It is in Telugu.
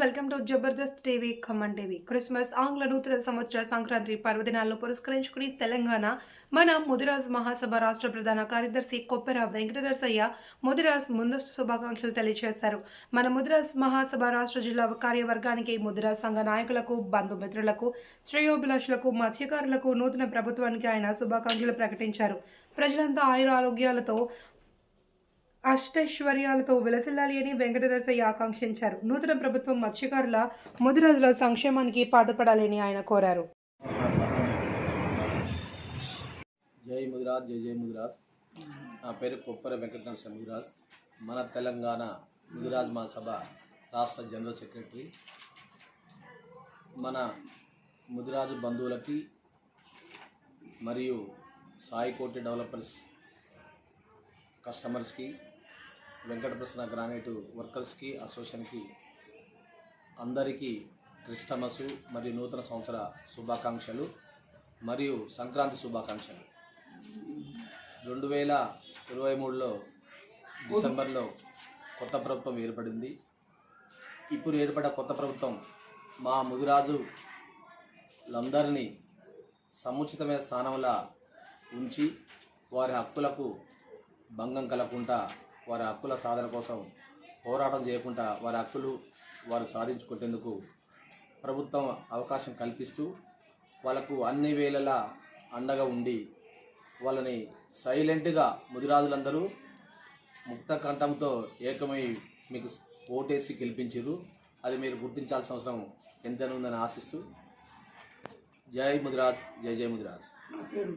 Welcome to Jabardasth TV Khammam TV. Christmas ఆంగ్ల నూతన సంవత్సర సంక్రాంతి పర్వదినాలను పురస్కరించుకుని తెలంగాణ మన ముదిరాజ్ మహాసభ రాష్ట్ర ప్రధాన కార్యదర్శి కొప్పెర వెంకటనరసయ్య ముదిరాజ్ ముందస్తు శుభాకాంక్షలు తెలియజేశారు. మన ముదిరాజ్ మహాసభ రాష్ట్ర జిల్లా కార్యవర్గానికి ముదిరాజ్ సంఘ నాయకులకు బంధుమిత్రులకు శ్రేయోభిలాషులకు మత్స్యకారులకు నూతన ప్రభుత్వానికి ఆయన శుభాకాంక్షలు ప్రకటించారు. ప్రజలంతా ఆయుర ఆరోగ్యాలతో అష్టైశ్వర్యాలతో విలసిల్లాలి అని వెంకటనరసయ్య ఆకాంక్షించారు. నూతన ప్రభుత్వం మత్స్యకారుల ముదిరాజుల సంక్షేమానికి పాటుపడాలని ఆయన కోరారు. జై ముదిరాజ్ జై జై ముదిరాజ్. నా పేరు కొప్పర వెంకటనరసింహ ముదిరాజ్. మన తెలంగాణ ముదిరాజ్ మహాసభ రాష్ట్ర జనరల్ సెక్రటరీ. మన ముదిరాజు బంధువులకి మరియు సాయికోటి డెవలపర్స్ కస్టమర్స్కి వెంకటప్రసన్న గ్రానైట్ వర్కర్స్కి అసోసియేషన్కి అందరికీ క్రిస్టమస్ మరియు నూతన సంవత్సర శుభాకాంక్షలు మరియు సంక్రాంతి శుభాకాంక్షలు. రెండు వేల ఇరవై మూడులో డిసెంబర్లో కొత్త ప్రభుత్వం ఏర్పడింది. ఇప్పుడు ఏర్పడ్డ కొత్త ప్రభుత్వం మా ముదిరాజులందరినీ సముచితమైన స్థానంలో ఉంచి వారి హక్కులకు భంగం కలగకుండా వారి హక్కుల సాధన కోసం పోరాటం చేయకుండా వారి హక్కులు వారు సాధించుకునేందుకు ప్రభుత్వం అవకాశం కల్పిస్తూ వాళ్ళకు అన్ని వేళలా అండగా ఉండి వాళ్ళని సైలెంట్గా ముదిరాజులందరూ ముక్త కంఠంతో ఏకమై మీకు ఓటేసి గెలిపించారు అది మీరు గుర్తించాల్సిన అవసరం ఎంతైనా ఉందని ఆశిస్తూ జై ముదిరాజ్ జై జై ముదిరాజ్. నా పేరు